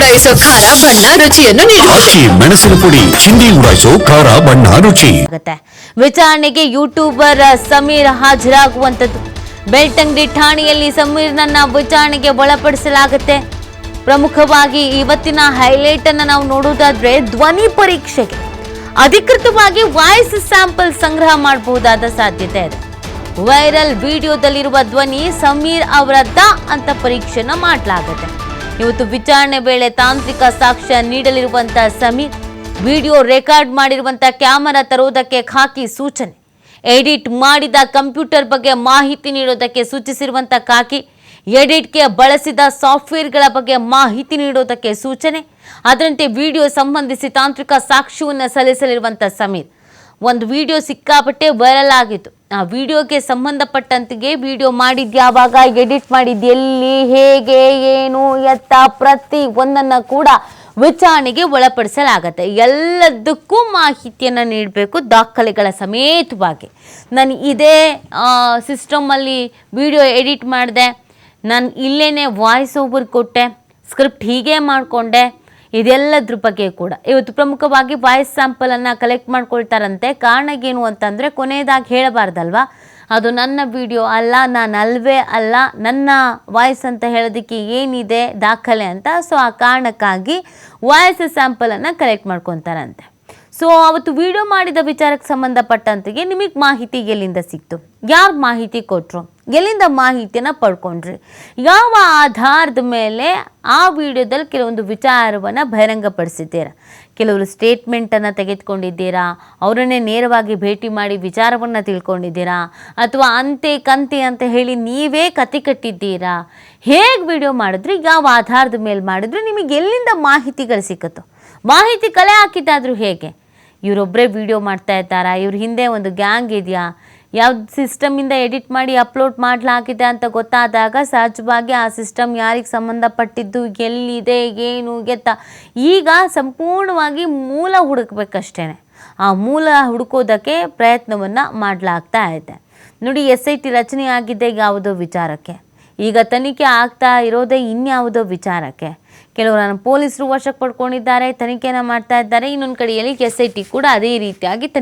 ಉಡಾಯಿಸೋ ಖಾರ ಬಣ್ಣ ರುಚಿಯನ್ನು ನೀಡುತ್ತದೆ ಮೆಣಸಿನ ಪುಡಿ ಚಿಂದಿ ಉಡಾಯಿಸೋ ಖಾರ ಬಣ್ಣ ರುಚಿ. ಆಗುತ್ತೆ. ವಿಚಾರಣೆಗೆ ಯೂಟ್ಯೂಬರ್ ಸಮೀರ್ ಹಾಜರಾಗುವಂತದ್ದು ಬೆಳ್ತಂಗಡಿ ಠಾಣೆಯಲ್ಲಿ ಸಮೀರ್ನನ್ನ ವಿಚಾರಣೆಗೆ ಒಳಪಡಿಸಲಾಗುತ್ತೆ. ಪ್ರಮುಖವಾಗಿ ಇವತ್ತಿನ ಹೈಲೈಟ್ ಅನ್ನ ನಾವು ನೋಡೋದಾದ್ರೆ ಧ್ವನಿ ಪರೀಕ್ಷೆಗೆ. ಅಧಿಕೃತವಾಗಿ ವಾಯ್ಸ್ ಸ್ಯಾಂಪಲ್ ಸಂಗ್ರಹ ಮಾಡಬಹುದಾದ ಸಾಧ್ಯತೆ ಇದೆ. ವೈರಲ್ ವಿಡಿಯೋದಲ್ಲಿರುವ ಧ್ವನಿ ಸಮೀರ್ ಅವರದ್ದ ಅಂತ ಪರೀಕ್ಷೆನ ಮಾಡಲಾಗುತ್ತೆ. ಇವತ್ತು ವಿಚಾರಣೆ ವೇಳೆ ತಾಂತ್ರಿಕ ಸಾಕ್ಷ್ಯ ನೀಡಲಿರುವಂತಹ ಸಮೀರ್, ವಿಡಿಯೋ ರೆಕಾರ್ಡ್ ಮಾಡಿರುವಂತಹ ಕ್ಯಾಮರಾ ತರುವುದಕ್ಕೆ ಖಾಕಿ ಸೂಚನೆ. ಎಡಿಟ್ ಮಾಡಿದ ಕಂಪ್ಯೂಟರ್ ಬಗ್ಗೆ ಮಾಹಿತಿ ನೀಡೋದಕ್ಕೆ ಸೂಚಿಸಿರುವಂತಹ ಖಾಕಿ, ಎಡಿಟ್ಗೆ ಬಳಸಿದ ಸಾಫ್ಟ್ವೇರ್ಗಳ ಬಗ್ಗೆ ಮಾಹಿತಿ ನೀಡೋದಕ್ಕೆ ಸೂಚನೆ. ಅದರಂತೆ ವಿಡಿಯೋ ಸಂಬಂಧಿಸಿ ತಾಂತ್ರಿಕ ಸಾಕ್ಷ್ಯವನ್ನು ಸಲ್ಲಿಸಲಿರುವಂತ ಸಮೀರ್. ಒಂದು ವಿಡಿಯೋ ಸಿಕ್ಕಾಪಟ್ಟೆ ವೈರಲ್ ಆಗಿತ್ತು. ಆ, ವಿಡಿಯೋಗೆ ಸಂಬಂಧಪಟ್ಟಂತಿಗೆ ವಿಡಿಯೋ ಮಾಡಿದ್ದು ಯಾವಾಗ ಎಡಿಟ್ ಮಾಡಿದ್ದು ಎಲ್ಲಿ? ಹೇಗೆ? ಏನು? ಎತ್ತ? ಪ್ರತಿ ಒಂದನ್ನು ಕೂಡ ವಿಚಾರಣೆಗೆ ಒಳಪಡಿಸಲಾಗತ್ತೆ. ಎಲ್ಲದಕ್ಕೂ ಮಾಹಿತಿಯನ್ನು ನೀಡಬೇಕು ದಾಖಲೆಗಳ ಸಮೇತವಾಗಿ. ನಾನು ಇದೇ ಸಿಸ್ಟಮಲ್ಲಿ ವಿಡಿಯೋ ಎಡಿಟ್ ಮಾಡಿದೆ. ನಾನು ಇಲ್ಲೇ ವಾಯ್ಸ್ ಓವರ್ ಕೊಟ್ಟೆ. ಸ್ಕ್ರಿಪ್ಟ್ ಹೀಗೆ ಮಾಡಿಕೊಂಡೆ. ಇದೆಲ್ಲದ್ರ ಬಗ್ಗೆ ಕೂಡ. ಇವತ್ತು ಪ್ರಮುಖವಾಗಿ ವಾಯ್ಸ್ ಸ್ಯಾಂಪಲನ್ನು ಕಲೆಕ್ಟ್ ಮಾಡ್ಕೊಳ್ತಾರಂತೆ. ಕಾರಣ ಏನು ಅಂತಂದರೆ ಕೊನೆಯದಾಗಿ ಹೇಳಬಾರ್ದಲ್ವಾ? ಅದು ನನ್ನ ವಿಡಿಯೋ ಅಲ್ಲ, ನಾನು ಅಲ್ವೇ ಅಲ್ಲ, ನನ್ನ ವಾಯ್ಸ್ ಅಂತ ಹೇಳೋದಕ್ಕೆ ಏನಿದೆ ದಾಖಲೆ ಅಂತ. ಸೊ ಆ ಕಾರಣಕ್ಕಾಗಿ ವಾಯ್ಸ್ ಸ್ಯಾಂಪಲನ್ನು ಕಲೆಕ್ಟ್ ಮಾಡ್ಕೊತಾರಂತೆ. ಸೊ ಅವತ್ತು ವಿಡಿಯೋ ಮಾಡಿದ ವಿಚಾರಕ್ಕೆ ಸಂಬಂಧಪಟ್ಟಂತೆಗೆ ನಿಮಗೆ ಮಾಹಿತಿ ಎಲ್ಲಿಂದ ಸಿಕ್ತು? ಯಾರು ಮಾಹಿತಿ ಕೊಟ್ಟರು ಎಲ್ಲಿಂದ ಮಾಹಿತಿಯನ್ನು ಪಡ್ಕೊಂಡ್ರಿ? ಯಾವ ಆಧಾರದ ಮೇಲೆ ಆ ವಿಡಿಯೋದಲ್ಲಿ ಕೆಲವೊಂದು ವಿಚಾರವನ್ನು ಬಹಿರಂಗಪಡಿಸಿದ್ದೀರಾ? ಕೆಲವರು ಸ್ಟೇಟ್ಮೆಂಟನ್ನು ತೆಗೆದುಕೊಂಡಿದ್ದೀರಾ? ಅವರನ್ನೇ ನೇರವಾಗಿ ಭೇಟಿ ಮಾಡಿ ವಿಚಾರವನ್ನು ತಿಳ್ಕೊಂಡಿದ್ದೀರಾ? ಅಥವಾ ಅಂತೆ ಕಂತೆ ಅಂತ ಹೇಳಿ ನೀವೇ ಕತೆ ಕಟ್ಟಿದ್ದೀರಾ? ಹೇಗೆ ವಿಡಿಯೋ ಮಾಡಿದ್ರಿ? ಯಾವ ಆಧಾರದ ಮೇಲೆ ಮಾಡಿದ್ರಿ? ನಿಮಗೆ ಎಲ್ಲಿಂದ ಮಾಹಿತಿಗಳು ಸಿಕ್ಕತ್ತೋ? ಮಾಹಿತಿ ಕಲೆ ಹಾಕಿದ್ದಾದರೂ ಹೇಗೆ? ಇವರೊಬ್ಬರೇ ವಿಡಿಯೋ ಮಾಡ್ತಾ ಇದ್ದಾರಾ? ಇವ್ರ ಹಿಂದೆ ಒಂದು ಗ್ಯಾಂಗ್ ಇದೆಯಾ? ಯಾವ ಸಿಸ್ಟಮಿಂದ ಎಡಿಟ್ ಮಾಡಿ ಅಪ್ಲೋಡ್ ಮಾಡಲಾಗಿದೆ ಅಂತ ಗೊತ್ತಾದಾಗ ಸಹಜವಾಗಿ ಆ ಸಿಸ್ಟಮ್ ಯಾರಿಗೆ ಸಂಬಂಧಪಟ್ಟಿದ್ದು, ಎಲ್ಲಿದೆ, ಏನು ಗೆತ್ತ ಈಗ ಸಂಪೂರ್ಣವಾಗಿ ಮೂಲ ಹುಡುಕ್ಬೇಕಷ್ಟೇ ಆ ಮೂಲ ಹುಡುಕೋದಕ್ಕೆ ಪ್ರಯತ್ನವನ್ನು ಮಾಡಲಾಗ್ತಾ ಇದೆ. ನೋಡಿ ಎಸ್ ಐ ಟಿ ರಚನೆ ಆಗಿದೆ ಯಾವುದೋ ವಿಚಾರಕ್ಕೆ. ಈಗ ತನಿಖೆ ಆಗ್ತಾ ಇರೋದೇ ಇನ್ಯಾವುದೋ ವಿಚಾರಕ್ಕೆ. ಕೆಲವರನ್ನು ಪೊಲೀಸರು ವಶಕ್ಕೆ ಪಡ್ಕೊಂಡಿದ್ದಾರೆ, ತನಿಖೆನ ಮಾಡ್ತಾ ಇದ್ದಾರೆ, ಇನ್ನೊಂದು ಕಡೆಯಲ್ಲಿ ಎಸ್ ಐ ಟಿ ಕೂಡ ಅದೇ ರೀತಿಯಾಗಿ